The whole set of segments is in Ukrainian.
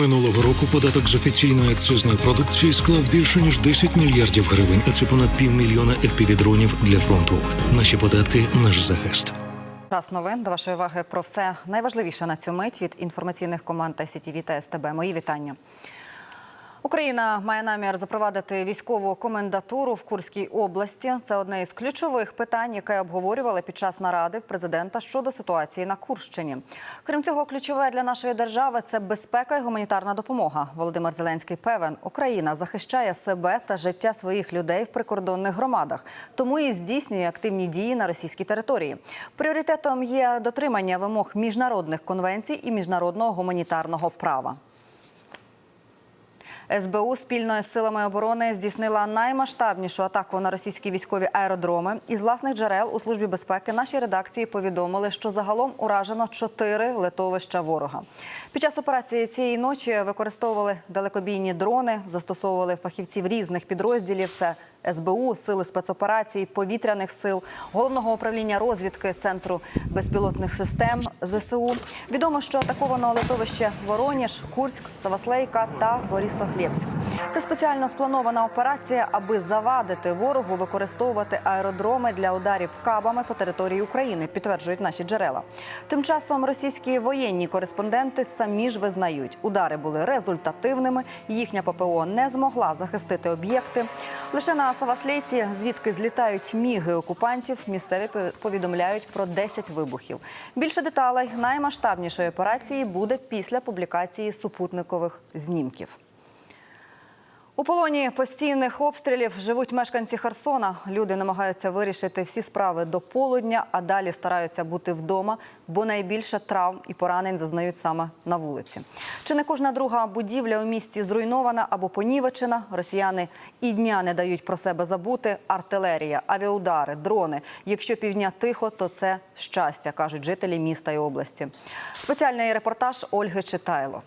Минулого року податок з офіційної акцизної продукції склав більше ніж 10 мільярдів гривень, а це понад півмільйона FPV-дронів для фронту. Наші податки наш захист. Час новин до вашої уваги про все найважливіше на цю мить від інформаційних команд СІТІВІ та СТБ. Мої вітання. Україна має намір запровадити військову комендатуру в Курській області. Це одне із ключових питань, яке обговорювали під час наради в президента щодо ситуації на Курщині. Крім цього, ключове для нашої держави це безпека і гуманітарна допомога. Володимир Зеленський певен, Україна захищає себе та життя своїх людей в прикордонних громадах, тому і здійснює активні дії на російській території. Пріоритетом є дотримання вимог міжнародних конвенцій і міжнародного гуманітарного права. СБУ спільно з силами оборони здійснила наймасштабнішу атаку на російські військові аеродроми. Із власних джерел у службі безпеки нашій редакції повідомили, що загалом уражено чотири литовища ворога. Під час операції цієї ночі використовували далекобійні дрони, застосовували фахівців різних підрозділів. Це СБУ, сили спецоперацій, повітряних сил, головного управління розвідки центру безпілотних систем ЗСУ. Відомо, що атаковано литовище Вороніж, Курськ, Саваслейка та Борисоглєбськ. Це спеціально спланована операція, аби завадити ворогу використовувати аеродроми для ударів кабами по території України. Підтверджують наші джерела. Тим часом російські воєнні кореспонденти самі ж визнають, удари були результативними. Їхня ППО не змогла захистити об'єкти. Лише на Саваслейці, звідки злітають міги окупантів, місцеві повідомляють про 10 вибухів. Більше деталей наймасштабнішої операції буде після публікації супутникових знімків. У полоні постійних обстрілів живуть мешканці Херсона. Люди намагаються вирішити всі справи до полудня, а далі стараються бути вдома, бо найбільше травм і поранень зазнають саме на вулиці. Чи не кожна друга будівля у місті зруйнована або понівечена? Росіяни і дня не дають про себе забути. Артилерія, авіаудари, дрони. Якщо півдня тихо, то це щастя, кажуть жителі міста і області. Спеціальний репортаж Ольги Читайло.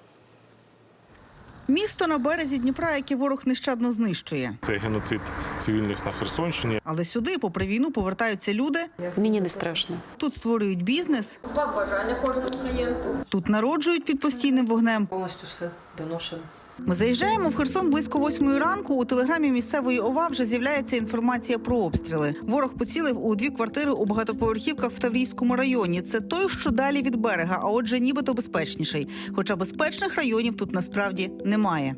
Місто на березі Дніпра, яке ворог нещадно знищує. Це геноцид цивільних на Херсонщині. Але сюди, попри війну, повертаються люди. Мені не страшно. Тут створюють бізнес, Бажання кожному клієнту. тут народжують під постійним вогнем. Повністю все доношено. Ми заїжджаємо в Херсон близько восьмої ранку. У телеграмі місцевої ОВА вже з'являється інформація про обстріли. Ворог поцілив у дві квартири у багатоповерхівках в Таврійському районі. Це той, що далі від берега, а отже, нібито безпечніший. Хоча безпечних районів тут насправді немає.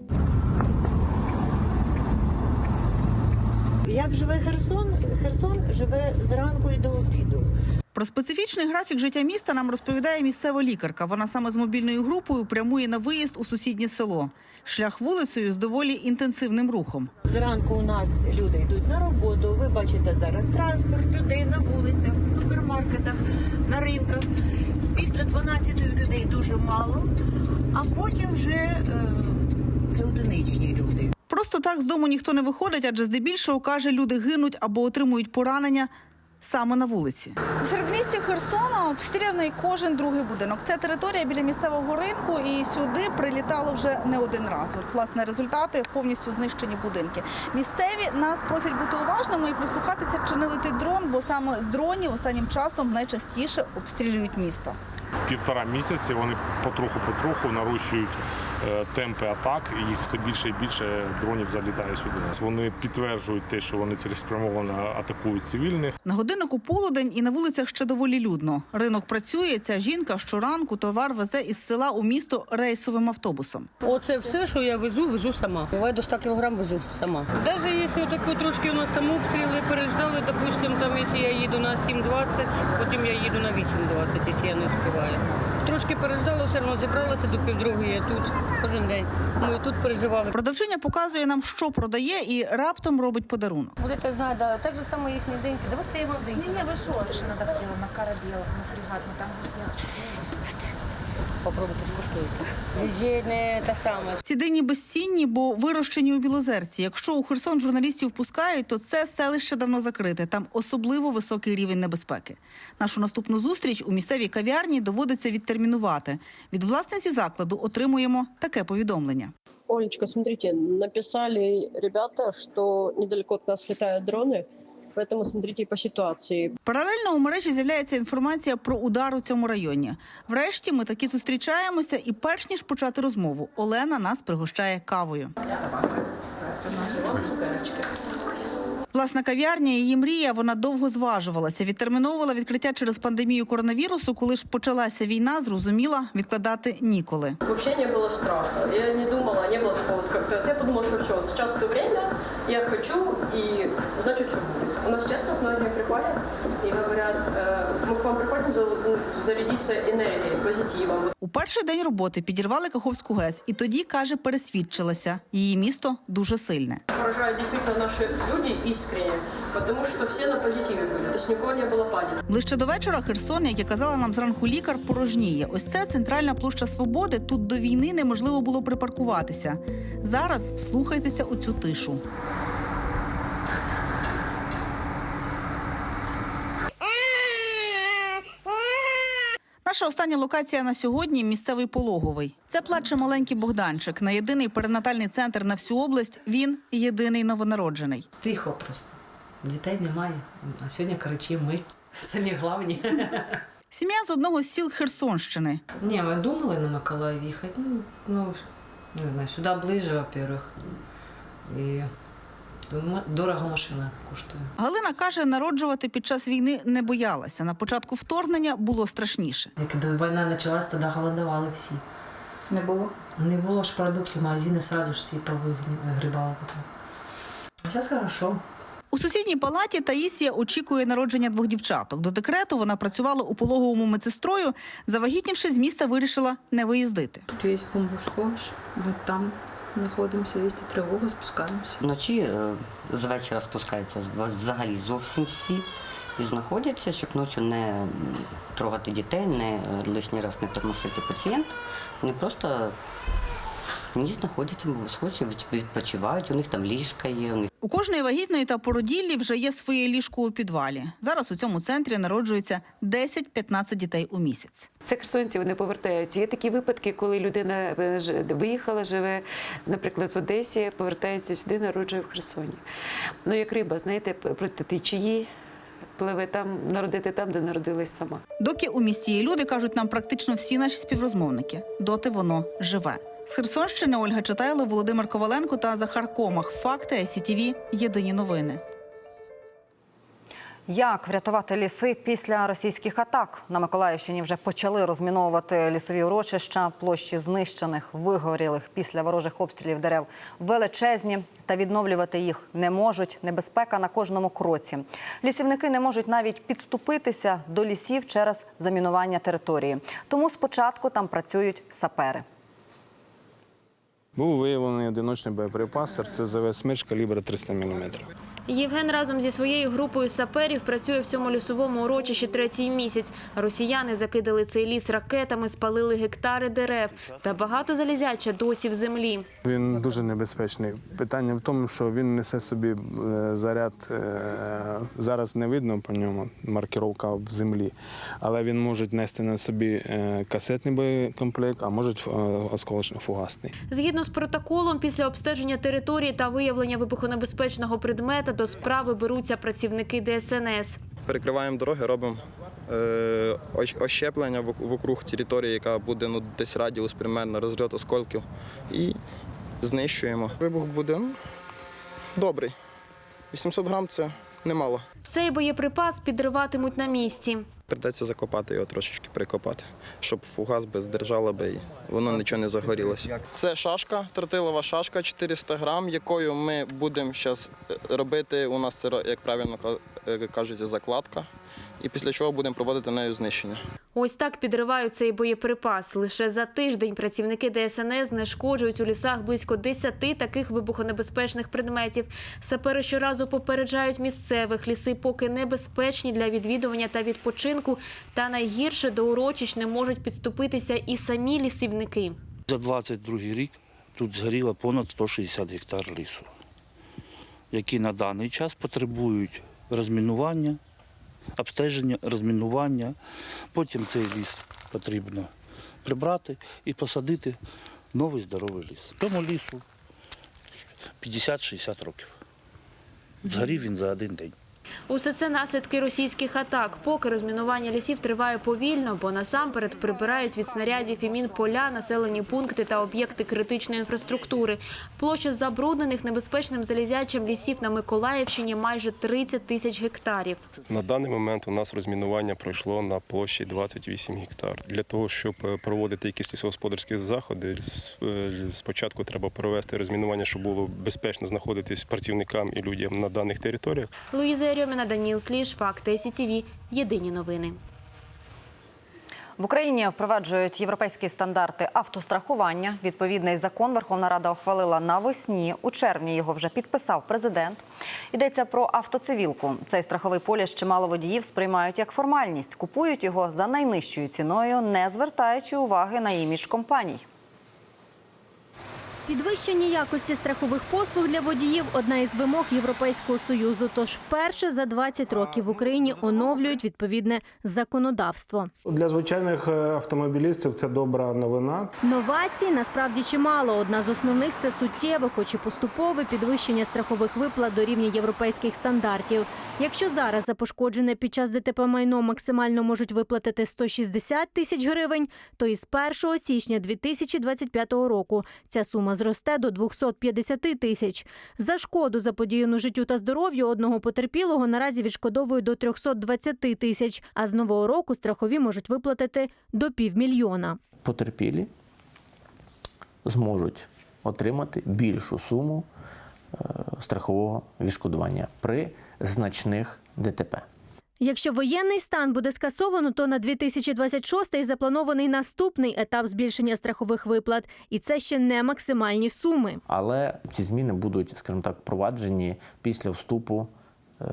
Як живе Херсон? Херсон живе зранку і до обіду. Про специфічний графік життя міста нам розповідає місцева лікарка. Вона саме з мобільною групою прямує на виїзд у сусіднє село. Шлях вулицею з доволі інтенсивним рухом. Зранку у нас люди йдуть на роботу. Ви бачите зараз транспорт людей на вулицях, в супермаркетах, на ринках. Після 12 людей дуже мало, а потім вже е, це одиничні люди. Просто так з дому ніхто не виходить, адже здебільшого каже, люди гинуть або отримують поранення саме на вулиці. У середмісті Херсона обстріляний кожен другий будинок. Це територія біля місцевого ринку, і сюди прилітало вже не один раз. От власне результати повністю знищені будинки. Місцеві нас просять бути уважними і прислухатися, чи не летить дрон, бо саме з дронів останнім часом найчастіше обстрілюють місто. Півтора місяці вони потроху-потроху нарощують темпи атак, і їх все більше і більше дронів залітає сюди. Вони підтверджують те, що вони цілеспрямовано атакують цивільних. На годиннику полудень і на вулицях ще доволі людно. Ринок працює. Ця жінка щоранку товар везе із села у місто рейсовим автобусом. Оце все, що я везу, везу сама. Буває до 100 кілограм везу сама. Навіть якщо таку трошки у нас там обстріли переждали, допустимо, там, якщо я їду на 7.20, потім я їду на 8.20, якщо я не встигаю. Трошки переждала, все одно зібралася до півдругої, я тут кожен день. Ми тут переживали. Продавчиня показує нам, що продає, і раптом робить подарунок. Будете знати, так же само їхні деньги. Давайте я вам Ні, ні, ви що? Ще надо хотіла на корабел, на фрігат, ну там. Попробуйте скуштуйте. Везде не те саме. Ці дині безцінні, бо вирощені у Білозерці. Якщо у Херсон журналістів пускають, то це селище давно закрите. Там особливо високий рівень небезпеки. Нашу наступну зустріч у місцевій кав'ярні доводиться відтермінувати. Від власниці закладу отримуємо таке повідомлення. Олечка, смотрите, написали ребята, что недалеко от нас летают дроны. Поэтому смотрите по ситуации. Паралельно у мережі з'являється інформація про удар у цьому районі. Врешті ми таки зустрічаємося, і перш ніж почати розмову, Олена нас пригощає кавою. Власна кав'ярня її мрія. Вона довго зважувалася. Відтерміновувала відкриття через пандемію коронавірусу. Коли ж почалася війна, зрозуміла, відкладати ніколи. Вообще не было страха. Я не думала, не было такого вот как-то. Я подумала, что все, вот сейчас то время, я хочу, и значит все будет. У нас честно многие приходят и говорят, э, мы к вам приходим за- ну, зарядиться энергией, позитивом. Перший день роботи підірвали Каховську ГЕС, і тоді каже, пересвідчилася. Її місто дуже сильне. Поражают действительно наши люди искренне, потому что все на позитиве были, то есть никого не было паники. Ближче до вечора Херсон, як і казала нам зранку лікар, порожніє. Ось це центральна площа свободи. Тут до війни неможливо було припаркуватися. Зараз вслухайтеся у цю тишу. Наша остання локація на сьогодні місцевий пологовий. Це плаче маленький Богданчик. На єдиний перинатальний центр на всю область. Він єдиний новонароджений. Тихо просто. Дітей немає. А сьогодні кричимо ми. Самі главні. Сім'я з одного з сіл Херсонщини. Ні, ми думали на Миколаїв їхати. Ну, ну, не знаю, сюди ближче, во-первых. І дорого машина коштує. Галина каже, народжувати під час війни не боялася. На початку вторгнення було страшніше. Як війна почалась, тоді голодували всі. Не було. Не було ж продуктів, магазини сразу ж всі повигрібали. А зараз хорошо. У сусідній палаті Таїсія очікує народження двох дівчаток. До декрету вона працювала у пологовому медсестрою. Завагітнівши, з міста вирішила не виїздити. Тут є бомбосховище, ми там знаходимося, якщо тривога, спускаємося. Вночі е, з вечора спускаються взагалі зовсім всі і знаходяться, щоб ночі не трогати дітей, не е, лишній раз не тормошити пацієнт. Вони просто ніч знаходяться в схожі, відпочивають, у них там ліжка є, у них У кожної вагітної та породіллі вже є своє ліжко у підвалі. Зараз у цьому центрі народжується 10-15 дітей у місяць. Це херсонці, вони повертаються. Є такі випадки, коли людина е, ж- виїхала, живе, наприклад, в Одесі, повертається сюди, народжує в Херсоні. Ну, як риба, знаєте, проти течії, пливе там, народити там, де народилась сама. Доки у місті є люди, кажуть нам практично всі наші співрозмовники. Доти воно живе. З Херсонщини Ольга Читайло, Володимир Коваленко та Захар Комах. Факти ICTV. Єдині новини. Як врятувати ліси після російських атак? На Миколаївщині вже почали розміновувати лісові урочища. Площі знищених, вигорілих після ворожих обстрілів дерев величезні, та відновлювати їх не можуть. Небезпека на кожному кроці. Лісівники не можуть навіть підступитися до лісів через замінування території. Тому спочатку там працюють сапери. Був виявлений одиночний боєприпас РСЗВ «Смерч» калібра 300 мм. Євген разом зі своєю групою саперів працює в цьому лісовому урочищі третій місяць. Росіяни закидали цей ліс ракетами, спалили гектари дерев та багато залізяча досі в землі. Він дуже небезпечний. Питання в тому, що він несе собі е, заряд. е, Зараз не видно по ньому маркировка в землі, але він може нести на собі е, касетний боєкомплект, а може осколочно-фугасний. Згідно з протоколом, після обстеження території та виявлення вибухонебезпечного предмета до справи беруться працівники ДСНС. Перекриваємо дороги, робимо е, ощеплення в вокруг території, яка буде ну, десь радіус примерно розльот осколків, і знищуємо. Вибух буде добрий. 800 грам це немало. Цей боєприпас підриватимуть на місці. Придеться закопати його трошечки прикопати, щоб фугас би здержало би і воно нічого не загорілося. Це шашка, тротилова шашка 400 грам, якою ми будемо зараз робити. У нас це як правильно е, кажуть, закладка. І після чого будемо проводити нею знищення. Ось так підривають цей боєприпас. Лише за тиждень працівники ДСНС знешкоджують у лісах близько 10 таких вибухонебезпечних предметів. Сапери щоразу попереджають місцевих. Ліси поки небезпечні для відвідування та відпочинку. Та найгірше до урочищ не можуть підступитися і самі лісівники. За 22 рік тут згоріло понад 160 гектар лісу, які на даний час потребують розмінування, обстеження, розмінування. Потім цей ліс потрібно прибрати і посадити новий здоровий ліс. Тому лісу 50-60 років. Згорів він за один день. Усе це наслідки російських атак. Поки розмінування лісів триває повільно, бо насамперед прибирають від снарядів і мін поля, населені пункти та об'єкти критичної інфраструктури. Площа забруднених небезпечним залізячим лісів на Миколаївщині майже 30 тисяч гектарів. На даний момент у нас розмінування пройшло на площі 28 гектар. Для того, щоб е, проводити якісь лісогосподарські заходи, е, спочатку треба провести розмінування, щоб було безпечно знаходитись працівникам і людям на даних територіях. Луїза Єрьоміна, Даніл Сліж, Факти СІТІВІ. Єдині новини. В Україні впроваджують європейські стандарти автострахування. Відповідний закон Верховна Рада ухвалила навесні. У червні його вже підписав президент. Йдеться про автоцивілку. Цей страховий поліс чимало водіїв сприймають як формальність. Купують його за найнижчою ціною, не звертаючи уваги на імідж компаній. Підвищення якості страхових послуг для водіїв одна із вимог Європейського союзу. Тож вперше за 20 років в Україні оновлюють відповідне законодавство. Для звичайних е, автомобілістів це добра новина. Новацій насправді чимало. Одна з основних це суттєве, хоч і поступове підвищення страхових виплат до рівня європейських стандартів. Якщо зараз за пошкоджене під час ДТП майно максимально можуть виплатити 160 тисяч гривень, то із 1 січня 2025 року ця сума зросте до 250 тисяч. За шкоду заподіяну життю та здоров'ю одного потерпілого наразі відшкодовують до 320 тисяч, а з нового року страхові можуть виплатити до півмільйона. потерпілі зможуть отримати більшу суму е, страхового відшкодування при значних ДТП. Якщо воєнний стан буде скасовано, то на 2026 запланований наступний етап збільшення страхових виплат, і це ще не максимальні суми. Але ці зміни будуть, скажімо так, впроваджені після вступу е,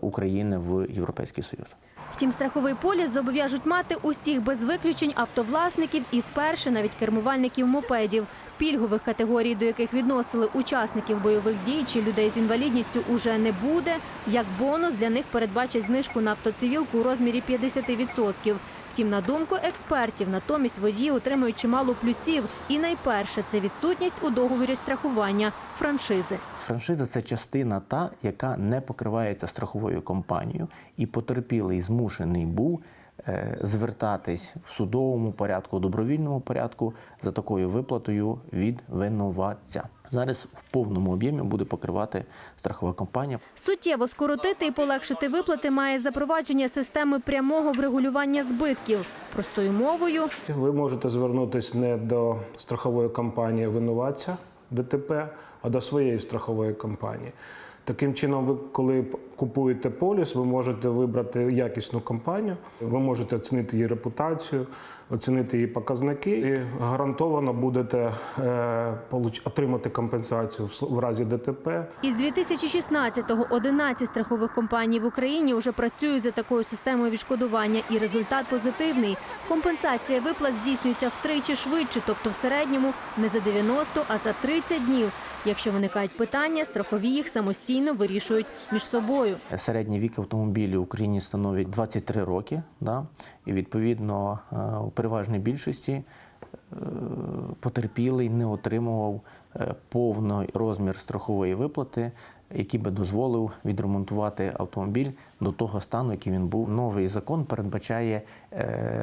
України в Європейський Союз. Втім, страховий поліс зобов'яжуть мати усіх без виключень автовласників і вперше навіть кермувальників мопедів. Пільгових категорій, до яких відносили учасників бойових дій чи людей з інвалідністю, уже не буде. Як бонус для них передбачать знижку на автоцивілку у розмірі 50%. Втім, на думку експертів, натомість водії отримують чимало плюсів. І найперше це відсутність у договорі страхування франшизи. Франшиза це частина та, яка не покривається страховою компанією, і потерпілий змушений був звертатись в судовому порядку, добровільному порядку за такою виплатою від винуватця. Зараз в повному об'ємі буде покривати страхова компанія. Суттєво скоротити і полегшити виплати має запровадження системи прямого врегулювання збитків. Простою мовою Ви можете звернутися не до страхової компанії винуватця ДТП, а до своєї страхової компанії. Таким чином, ви коли купуєте поліс, ви можете вибрати якісну компанію, ви можете оцінити її репутацію, оцінити її показники і гарантовано будете е, получ- отримати компенсацію в с- в разі ДТП. із 2016-го 11 страхових компаній в Україні вже працюють за такою системою відшкодування, і результат позитивний. Компенсація виплат здійснюється втричі швидше, тобто в середньому не за 90, а за 30 днів. Якщо виникають питання, страхові їх самостійно вирішують між собою. Середній вік автомобілів в Україні становить 23 роки. Да? І відповідно е, у переважній більшості е, потерпілий не отримував е, повний розмір страхової виплати, який би дозволив відремонтувати автомобіль до того стану, який він був. Новий закон передбачає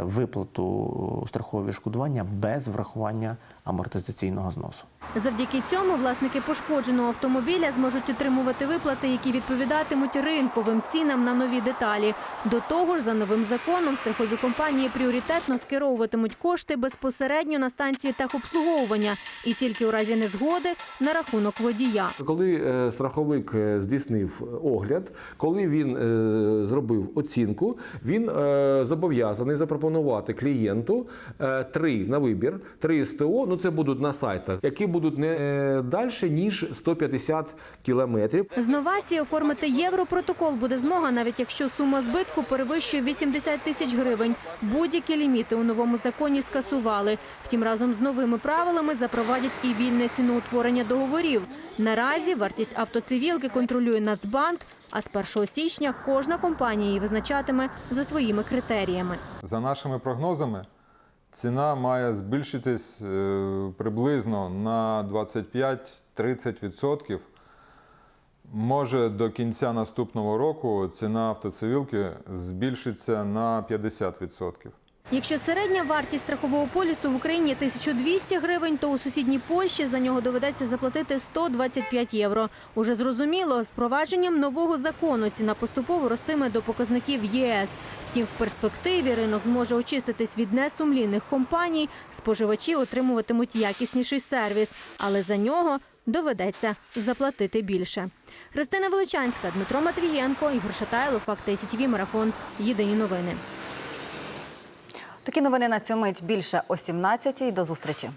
виплату страхового відшкодування без врахування амортизаційного зносу. Завдяки цьому власники пошкодженого автомобіля зможуть отримувати виплати, які відповідатимуть ринковим цінам на нові деталі. До того ж, за новим законом страхові компанії пріоритетно скеровуватимуть кошти безпосередньо на станції техобслуговування і тільки у разі незгоди на рахунок водія. Коли е, страховик е, здійснив огляд, коли він е, зробив оцінку, він е, зобов'язаний запропонувати клієнту е, три на вибір, три СТО. Ну це будуть на сайтах, які будуть не е, далі ніж 150 кілометрів. З новації оформити європротокол буде змога, навіть якщо сума збитку перевищує 80 тисяч гривень. Будь-які ліміти у новому законі скасували. Втім, разом з новими правилами запровадять і вільне ціноутворення договорів. Наразі вартість автоцивілки контролює Нацбанк, а з 1 січня кожна компанія її визначатиме за своїми критеріями. За нашими прогнозами, ціна має збільшитись е, приблизно на 25-30%. може до кінця наступного року ціна автоцивілки збільшиться на 50%. Якщо середня вартість страхового полісу в Україні 1200 гривень, то у сусідній Польщі за нього доведеться заплатити 125 євро. Уже зрозуміло, з провадженням нового закону ціна поступово ростиме до показників ЄС. Втім, в перспективі ринок зможе очиститись від несумлінних компаній, споживачі отримуватимуть якісніший сервіс, але за нього доведеться заплатити більше. Христина Величанська, Дмитро Матвієнко, Ігор Шатайло, Факти СІТВ, Марафон. Єдині новини. Такі новини на цю мить більше о 17-й. До зустрічі.